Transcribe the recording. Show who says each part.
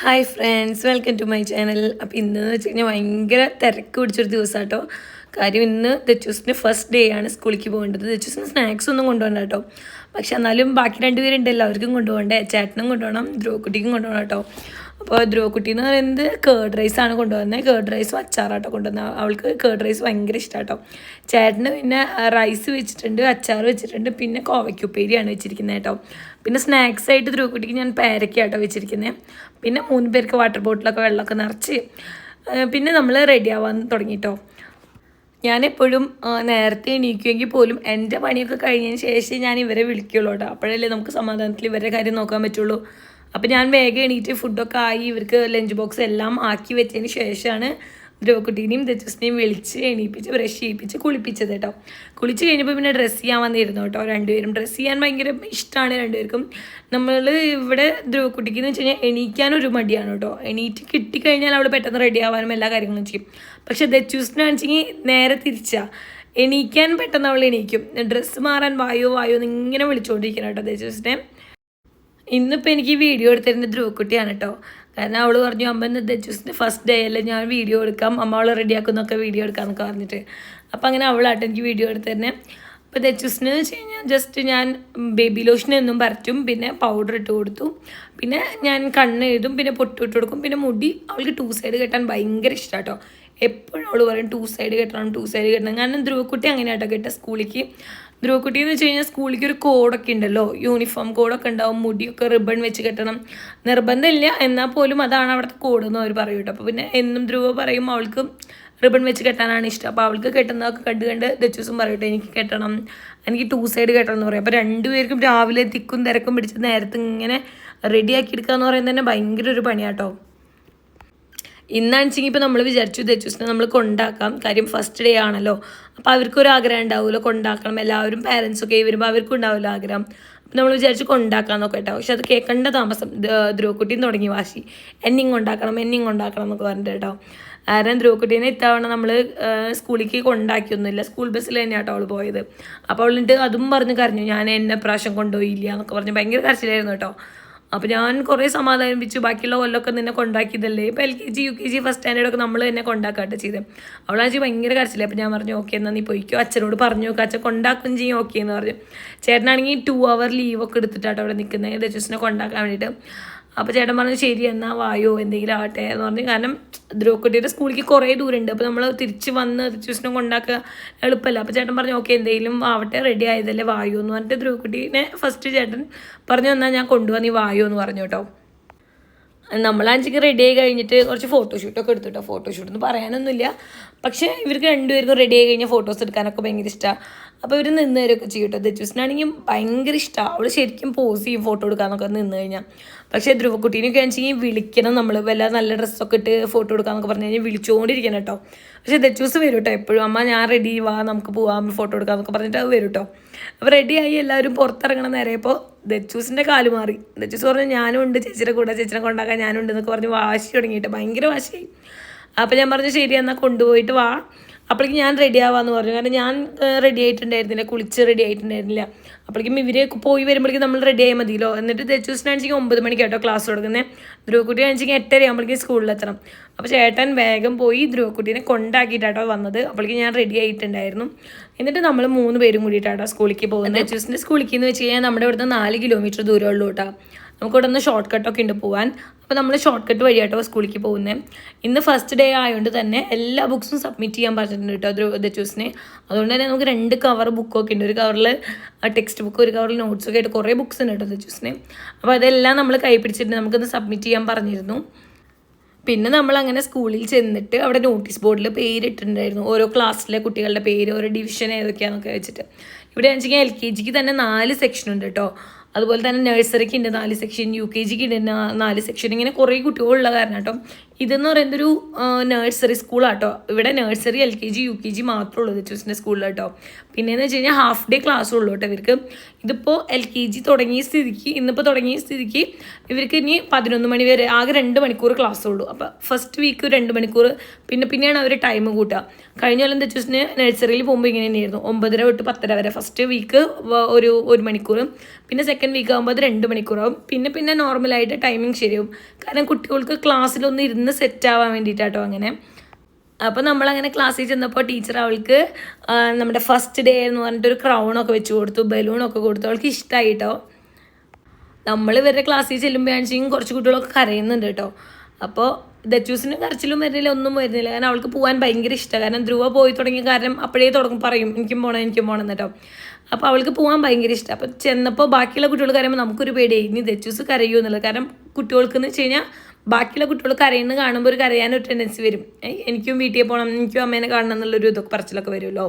Speaker 1: Hi friends welcome to my channel അപ്പോൾ ഇന്ന് വെച്ച് കഴിഞ്ഞാൽ ഭയങ്കര തിരക്ക് പിടിച്ചൊരു ദിവസം കേട്ടോ കാര്യം ഇന്ന് ദച്ചൂസിന് ഫസ്റ്റ് ഡേ ആണ് സ്കൂളിലേക്ക് പോകേണ്ടത്. ദച്ചൂസിന് സ്നാക്സ് ഒന്നും കൊണ്ടുപോകണ്ട കേട്ടോ. പക്ഷെ എന്നാലും ബാക്കി രണ്ടുപേരുണ്ടല്ലോ അവർക്കും കൊണ്ടുപോകണ്ടേ. ചേട്ടനും കൊണ്ടുപോകണം. ധ്രുവക്കുട്ടിക്കും കൊണ്ടുപോകണം കേട്ടോ. അപ്പോൾ ധ്രുവക്കുട്ടി എന്ന് പറയുന്നത് കേർഡ് റൈസ് ആണ് കൊണ്ടുവന്നത് കേർഡ് റൈസും അച്ചാറാട്ടോ കൊണ്ടുവന്നത് അവൾക്ക് കേർഡ് റൈസ് ഭയങ്കര ഇഷ്ടമാട്ടോ ചേട്ടന് പിന്നെ റൈസ് വെച്ചിട്ടുണ്ട് അച്ചാർ വെച്ചിട്ടുണ്ട് പിന്നെ കോവയ്ക്കുപ്പേരിയാണ് വെച്ചിരിക്കുന്നത് കേട്ടോ. പിന്നെ സ്നാക്സ് ആയിട്ട് ധ്രുവക്കുട്ടിക്ക് ഞാൻ പേരക്കാട്ടോ വെച്ചിരിക്കുന്നത് പിന്നെ മൂന്ന് പേർക്ക് വാട്ടർ ബോട്ടിലൊക്കെ വെള്ളമൊക്കെ നിറച്ച് പിന്നെ നമ്മൾ റെഡി ആവാൻ തുടങ്ങിയിട്ടോ ഞാനെപ്പോഴും നേരത്തെ എണീക്കുമെങ്കിൽ പോലും എന്റെ പണിയൊക്കെ കഴിഞ്ഞതിന് ശേഷം ഞാൻ ഇവരെ വിളിക്കുള്ളൂ കേട്ടോ അപ്പോഴല്ലേ നമുക്ക് സമാധാനത്തിൽ ഇവരുടെ കാര്യം നോക്കാൻ പറ്റുള്ളൂ. അപ്പോൾ ഞാൻ വേഗം എണീറ്റ് ഫുഡൊക്കെ ആയി ഇവർക്ക് ലഞ്ച് ബോക്സ് എല്ലാം ആക്കി വെച്ചതിന് ശേഷമാണ് ദ്രവക്കുട്ടീനെയും ദജസ്നെയും വിളിച്ച് എണീപ്പിച്ച് ബ്രഷ് ചെയ്യിപ്പിച്ച് കുളിപ്പിച്ചത് കേട്ടോ. കുളിച്ച് കഴിഞ്ഞപ്പോൾ പിന്നെ ഡ്രസ്സ് ചെയ്യാൻ വന്നിരുന്നു കേട്ടോ രണ്ടുപേരും. ഡ്രസ്സ് ചെയ്യാൻ ഭയങ്കര ഇഷ്ടമാണ് രണ്ടുപേർക്കും. നമ്മൾ ഇവിടെ ദ്രവക്കുട്ടിക്ക് എന്ന് വെച്ച് കഴിഞ്ഞാൽ എണീക്കാൻ ഒരു മടിയാണ് കേട്ടോ. എണീറ്റ് കിട്ടിക്കഴിഞ്ഞാൽ അവൾ പെട്ടെന്ന് റെഡി ആവാനും എല്ലാ കാര്യങ്ങളും ചെയ്യും. പക്ഷെ ദച്ചൂസിനാണെച്ചെങ്കിൽ നേരെ തിരിച്ചാ. എണീക്കാൻ പെട്ടെന്ന് അവൾ എണീക്കും. ഡ്രസ്സ് മാറാൻ വായോ വായോ എന്ന് ഇങ്ങനെ വിളിച്ചുകൊണ്ടിരിക്കണം കേട്ടോ ദച്ചൂസിനെ ഇന്നിപ്പോൾ എനിക്ക് ഈ വീഡിയോ എടുത്തിരുന്നത് ധ്രുവക്കുട്ടിയാണ് കേട്ടോ കാരണം അവൾ പറഞ്ഞു അമ്മ ഇന്ന് ദജൂസിന്റെ ഫസ്റ്റ് ഡേ അല്ലേ ഞാൻ വീഡിയോ എടുക്കാം. അമ്മ അവളെ റെഡിയാക്കുന്നൊക്കെ വീഡിയോ എടുക്കാമെന്നൊക്കെ പറഞ്ഞിട്ട്. അപ്പം അങ്ങനെ അവളായിട്ട് എനിക്ക് വീഡിയോ എടുത്തിരുന്നത് അപ്പോൾ ദജൂസിന് വെച്ച് കഴിഞ്ഞാൽ ജസ്റ്റ് ഞാൻ ബേബി ലോഷൻ എന്നും പരറ്റും പിന്നെ പൗഡർ ഇട്ട് കൊടുത്തു. പിന്നെ ഞാൻ കണ്ണ് എഴുതും പിന്നെ പൊട്ടിട്ട് കൊടുക്കും. പിന്നെ മുടി അവൾക്ക് ടു സൈഡ് കെട്ടാൻ ഭയങ്കര ഇഷ്ടമാണ് കേട്ടോ എപ്പോഴും അവൾ പറയും ടു സൈഡ് കെട്ടണം ടു സൈഡ് കെട്ടണം. കാരണം ധ്രുവക്കുട്ടി അങ്ങനെയാട്ടോ കേട്ടോ സ്കൂളിലേക്ക് ധ്രുവക്കുട്ടി എന്ന് വെച്ച് കഴിഞ്ഞാൽ സ്കൂളിലേക്ക് ഒരു കോഡൊക്കെ ഉണ്ടല്ലോ യൂണിഫോം കോഡൊക്കെ ഉണ്ടാവും മുടിയൊക്കെ റിബൺ വെച്ച് കെട്ടണം. നിർബന്ധമില്ല എന്നാൽ പോലും അതാണ് അവിടുത്തെ കോഡ് എന്ന് അവർ പറയും കേട്ടോ. അപ്പോൾ പിന്നെ എന്നും ധ്രുവ പറയും അവൾക്ക് റിബൺ വെച്ച് കെട്ടാനാണ് ഇഷ്ടം. അപ്പോൾ അവൾക്ക് കെട്ടുന്നതൊക്കെ കണ്ട് കണ്ട് ദച്ചൂസും പറയട്ടെ എനിക്ക് കെട്ടണം. എനിക്ക് ടു സൈഡ് കെട്ടണം എന്ന് പറയും. അപ്പോൾ രണ്ടുപേർക്കും രാവിലെ തിക്കും തിരക്കും പിടിച്ച് നേരത്തെ ഇങ്ങനെ റെഡിയാക്കി എടുക്കുക എന്ന് പറയുന്നത് തന്നെ ഭയങ്കര ഒരു പണിയാട്ടോ ഇന്നാണെച്ചെങ്കിൽ ഇപ്പോൾ നമ്മൾ വിചാരിച്ചു ദച്ചൂസിനെ നമ്മൾ കൊണ്ടാക്കാം. കാര്യം ഫസ്റ്റ് ഡേ ആണല്ലോ. അപ്പോൾ അവർക്കൊരു ആഗ്രഹം ഉണ്ടാവുമല്ലോ കൊണ്ടാക്കണം. എല്ലാവരും പാരൻസൊക്കെ വരുമ്പോൾ അവർക്കും ഉണ്ടാവുമല്ലോ ആഗ്രഹം. അപ്പോൾ നമ്മൾ വിചാരിച്ചു കൊണ്ടാക്കാന്നൊക്കെ കേട്ടോ. പക്ഷെ അത് കേൾക്കേണ്ട താമസം ധ്രുവക്കുട്ടിയും തുടങ്ങി വാശി. എന്നിങ് കൊണ്ടാക്കണം എന്നിങ് കൊണ്ടാക്കണം എന്നൊക്കെ പറഞ്ഞിട്ട് കേട്ടോ. കാരണം ധ്രുവക്കുട്ടീനെ ഇത്തവണ നമ്മൾ സ്കൂളിലേക്ക് കൊണ്ടാക്കിയൊന്നുമില്ല. സ്കൂൾ ബസ്സിൽ തന്നെയാണ് തന്നെയാട്ടോ അവൾ പോയത്. അപ്പോൾ അവളിട്ട് അതും പറഞ്ഞ് കരഞ്ഞു. ഞാൻ എന്നെ പ്രാവശ്യം കൊണ്ടുപോയില്ല എന്നൊക്കെ പറഞ്ഞ്. ഭയങ്കര കരച്ചിലായിരുന്നു കേട്ടോ. അപ്പോൾ ഞാൻ കുറേ സമാധാനിപ്പിച്ചു. ബാക്കിയുള്ള കൊല്ലമൊക്കെ നിന്നെ കൊണ്ടാക്കിയതല്ലേ? ഇപ്പോൾ L K G U K G first സ്റ്റാൻഡേർഡൊക്കെ നമ്മൾ തന്നെ കൊണ്ടാക്കാട്ടെ ചെയ്തത് അവളാണെങ്കിൽ ഭയങ്കര കരച്ചില്ല അപ്പോൾ ഞാൻ പറഞ്ഞു ഓക്കെ എന്നാൽ നീ പോയിക്കോ. അച്ഛനോട് പറഞ്ഞു നോക്കുക അച്ഛൻ കൊണ്ടാക്കും ചെയ്യും. ഓക്കെ എന്ന് പറഞ്ഞു. ചേട്ടനാണെങ്കിൽ ടു അവർ ലീവ് ഒക്കെ എടുത്തിട്ടാട്ടോ അവിടെ നിൽക്കുന്നത് ദജൂസിനെ കൊണ്ടാക്കാൻ വേണ്ടിയിട്ട്. അപ്പോൾ ചേട്ടൻ പറഞ്ഞു ശരി എന്നാൽ വായോ എന്തെങ്കിലും ആവട്ടെ എന്ന് പറഞ്ഞു. കാരണം ധ്രുവക്കുട്ടിയുടെ സ്കൂളിലേക്ക് കുറേ ദൂരമുണ്ട്. അപ്പോൾ നമ്മൾ തിരിച്ച് വന്ന് ട്യൂഷനും കൊണ്ടാക്കുക എളുപ്പമല്ല. അപ്പോൾ ചേട്ടൻ പറഞ്ഞു ഓക്കെ എന്തെങ്കിലും ആവട്ടെ റെഡി ആയതല്ലേ വായോ എന്ന് പറഞ്ഞിട്ട് ധ്രുവക്കുട്ടീനെ ഫസ്റ്റ് ചേട്ടൻ പറഞ്ഞു എന്നാൽ ഞാൻ കൊണ്ടുവന്നി വായോ എന്ന് പറഞ്ഞു കേട്ടോ. നമ്മളാഞ്ചിക്ക് റെഡി ആയി കഴിഞ്ഞിട്ട് കുറച്ച് ഫോട്ടോഷൂട്ടൊക്കെ എടുത്തിട്ടോ ഫോട്ടോഷൂട്ട് എന്ന് പറയാനൊന്നുമില്ല. പക്ഷേ ഇവർക്ക് രണ്ടുപേർക്കും റെഡി ആയി കഴിഞ്ഞാൽ ഫോട്ടോസ് എടുക്കാനൊക്കെ ഭയങ്കര ഇഷ്ടമാണ് അപ്പോൾ ഇവർ നിന്ന് തരുമൊക്കെ ചെയ്യും കേട്ടോ ദജൂസിനാണെങ്കിൽ ഭയങ്കര ഇഷ്ടമാണ് അവൾ ശരിക്കും പോസ് ചെയ്യും ഫോട്ടോ എടുക്കാനൊക്കെ നിന്ന് കഴിഞ്ഞാൽ പക്ഷേ ധ്രുവക്കുട്ടീനൊക്കെ വെച്ചെങ്കിൽ വിളിക്കണം നമ്മൾ വല്ല നല്ല ഡ്രസ്സൊക്കെ ഇട്ട് ഫോട്ടോ എടുക്കാമെന്നൊക്കെ പറഞ്ഞു കഴിഞ്ഞാൽ വിളിച്ചുകൊണ്ടിരിക്കണം കേട്ടോ പക്ഷേ ദച്ചൂസ് വരും കേട്ടോ എപ്പോഴും. അമ്മ ഞാൻ റെഡി വാ നമുക്ക് പോവാം. ഫോട്ടോ എടുക്കാമെന്നൊക്കെ പറഞ്ഞിട്ട് അത് വരും കേട്ടോ അപ്പോൾ റെഡിയായി എല്ലാവരും പുറത്തിറങ്ങണം നേരെയപ്പോൾ ദച്ചൂസിന്റെ കാൽ മാറി. ദച്ചൂസ് പറഞ്ഞു ഞാനും ഉണ്ട് ചേച്ചിയുടെ കൂടെ ചേച്ചിനെ കൊണ്ടാക്കാൻ ഞാനും ഉണ്ട് എന്നൊക്കെ പറഞ്ഞ് വാശി തുടങ്ങിയിട്ട് ഭയങ്കര വാശിയായി. അപ്പോൾ ഞാൻ പറഞ്ഞു ശരി എന്നാൽ കൊണ്ടുപോയിട്ട് വാ. അപ്പോഴേക്കും ഞാൻ റെഡി ആവാന്ന് പറഞ്ഞു. കാരണം ഞാൻ റെഡി ആയിട്ടുണ്ടായിരുന്നില്ല. കുളിച്ച് റെഡി ആയിട്ടുണ്ടായിരുന്നില്ല. അപ്പോഴേക്കും ഇവരെ പോയി വരുമ്പോഴേക്കും നമ്മൾ റെഡി ആയാൽ മതിയല്ലോ. എന്നിട്ട് തെച്ചൂസിനാണെങ്കിൽ ഒമ്പത് മണിക്ക് കേട്ടോ ക്ലാസ് തുടങ്ങുന്നത് ധ്രുവക്കുട്ടി ആണെങ്കിൽ എട്ടര ആകുമ്പോഴേക്കും സ്കൂളിലെത്തണം അപ്പോൾ ചേട്ടൻ വേഗം പോയി ധ്രുവക്കുട്ടീനെ കൊണ്ടാക്കിയിട്ടാട്ടോ വന്നത്. അപ്പോഴേക്കും ഞാൻ റെഡി ആയിട്ടുണ്ടായിരുന്നു. എന്നിട്ട് നമ്മൾ മൂന്ന് പേരും കൂടിയിട്ടാട്ടോ സ്കൂളിലേക്ക് പോകുന്നത് തെച്ചൂസിന്റെ സ്കൂളിലേക്ക് എന്ന് വെച്ച് കഴിഞ്ഞാൽ നമ്മുടെ ഇവിടുന്ന് നാല് കിലോമീറ്റർ ദൂരമുള്ളൂ കേട്ടോ നമുക്ക് ഇവിടെ നിന്ന് ഷോർട്ട് കട്ടൊക്കെ ഉണ്ട് പോകാൻ അപ്പോൾ നമ്മൾ ഷോർട്ട് കട്ട് വഴിയാട്ടോ സ്കൂളിലേക്ക് പോകുന്നത് ഇന്ന് ഫസ്റ്റ് ഡേ ആയതുകൊണ്ട് തന്നെ എല്ലാ ബുക്സും സബ്മിറ്റ് ചെയ്യാൻ പറഞ്ഞിട്ടുണ്ട് കേട്ടോ അത് ദച്ചൂസിനെ അതുകൊണ്ട് തന്നെ നമുക്ക് രണ്ട് കവർ ബുക്കൊക്കെ ഉണ്ട്. ഒരു കവറിൽ ടെക്സ്റ്റ് ബുക്ക് ഒരു കവറിൽ നോട്ട്സ് ഒക്കെ ആയിട്ട് കുറേ ബുക്സ് ഉണ്ട് കേട്ടോ ദച്ചൂസിനെ അപ്പോൾ അതെല്ലാം നമ്മൾ കൈ പിടിച്ചിട്ട് നമുക്കൊന്ന് സബ്മിറ്റ് ചെയ്യാൻ പറഞ്ഞിരുന്നു. പിന്നെ നമ്മൾ അങ്ങനെ സ്കൂളിൽ ചെന്നിട്ട് അവിടെ നോട്ടീസ് ബോർഡിൽ പേരിട്ടിട്ടുണ്ടായിരുന്നു. ഓരോ ക്ലാസ്സിലെ കുട്ടികളുടെ പേര് ഓരോ ഡിവിഷൻ ഏതൊക്കെയാണെന്നൊക്കെ വെച്ചിട്ട്. ഇവിടെ വെച്ചിട്ടുണ്ടെങ്കിൽ എൽ കെ ജിക്ക് തന്നെ നാല് സെക്ഷൻ ഉണ്ട് കേട്ടോ അതുപോലെ തന്നെ നഴ്സറിക്ക് ഉണ്ട് നാല് സെക്ഷൻ യു കെ ജിക്ക് ഉണ്ട് നാല് സെക്ഷൻ ഇങ്ങനെ കുറേ കുട്ടികളുള്ള കാരണം കേട്ടോ ഇതെന്ന് പറയുന്നത് ഒരു നഴ്സറി സ്കൂളാട്ടോ ഇവിടെ nursery L K G U K G മാത്രമേ ഉള്ളൂ ടീച്ചേഴ്സിന്റെ കേട്ടോ പിന്നെയെന്ന് വെച്ച് കഴിഞ്ഞാൽ ഹാഫ് ഡേ ക്ലാസ് ഉള്ളൂ കേട്ടോ ഇവർക്ക്. ഇതിപ്പോൾ എൽ കെ ജി തുടങ്ങിയ സ്ഥിതിക്ക് ഇന്നിപ്പോൾ തുടങ്ങിയ സ്ഥിതിക്ക് ഇവർക്ക് ഇനി പതിനൊന്ന് മണി വരെ ആകെ രണ്ട് മണിക്കൂർ ക്ലാസ് ഉള്ളൂ. അപ്പോൾ ഫസ്റ്റ് വീക്ക് രണ്ട് മണിക്കൂർ പിന്നെ പിന്നെയാണ് അവർ ടൈം കൂട്ടുക. കഴിഞ്ഞ കൊല്ലം ടീച്ചേഴ്സിന് നഴ്സറിയിൽ പോകുമ്പോൾ ഇങ്ങനെ തന്നെയായിരുന്നു. ഒമ്പതര തൊട്ട് പത്തര വരെ. ഫസ്റ്റ് വീക്ക് ഒരു ഒരു മണിക്കൂർ. പിന്നെ സെക്കൻഡ് വീക്ക് ആകുമ്പോൾ അത് രണ്ട് മണിക്കൂറാവും. പിന്നെ പിന്നെ നോർമലായിട്ട് ടൈമിംഗ് ശരിയാവും. കാരണം കുട്ടികൾക്ക് ക്ലാസ്സിലൊന്നും ഇരുന്ന് സെറ്റ് ആവാൻ വേണ്ടിയിട്ടാട്ടോ അങ്ങനെ. അപ്പോൾ നമ്മളങ്ങനെ ക്ലാസ്സിൽ ചെന്നപ്പോൾ ടീച്ചർ അവൾക്ക് നമ്മുടെ ഫസ്റ്റ് ഡേ എന്ന് പറഞ്ഞിട്ട് ഒരു ക്രൗണൊക്കെ വെച്ച് കൊടുത്തു ബലൂണൊക്കെ കൊടുത്തു. അവൾക്ക് ഇഷ്ടമായി കേട്ടോ നമ്മൾ ഇവരുടെ ക്ലാസ്സിൽ ചെല്ലുമ്പോഴാണെങ്കിലും കുറച്ച് കുട്ടികളൊക്കെ കരയുന്നുണ്ട് കേട്ടോ. അപ്പോൾ ദച്ചൂസിന് കരച്ചിലും വരുന്നില്ല ഒന്നും വരുന്നില്ല. കാരണം അവൾക്ക് പോകാൻ ഭയങ്കര ഇഷ്ടമാണ് കാരണം ധ്രുവ പോയി തുടങ്ങിയ കാരണം അപ്പോഴേ തുടങ്ങും പറയും എനിക്കും പോകണം എനിക്കും പോകണം എന്നിട്ടോ. അപ്പോൾ അവൾക്ക് പോകാൻ ഭയങ്കര ഇഷ്ടം. അപ്പോൾ ചെന്നപ്പോൾ ബാക്കിയുള്ള കുട്ടികൾ കരയുമ്പോൾ നമുക്കൊരു പേടിയായി ഇനി ദച്ചൂസ് കരയൂ എന്നുള്ളത് കാരണം കുട്ടികൾക്ക് എന്ന് വെച്ച് കഴിഞ്ഞാൽ ബാക്കിയുള്ള കുട്ടികൾ കരയുന്നത് കാണുമ്പോൾ ഒരു കരയാനൊരു ടെൻഡൻസി വരും. എനിക്കും വീട്ടിൽ പോകണം എനിക്കും അമ്മേനെ കാണണം എന്നുള്ളൊരു ഇതൊക്കെ പറച്ചിലൊക്കെ വരുമല്ലോ.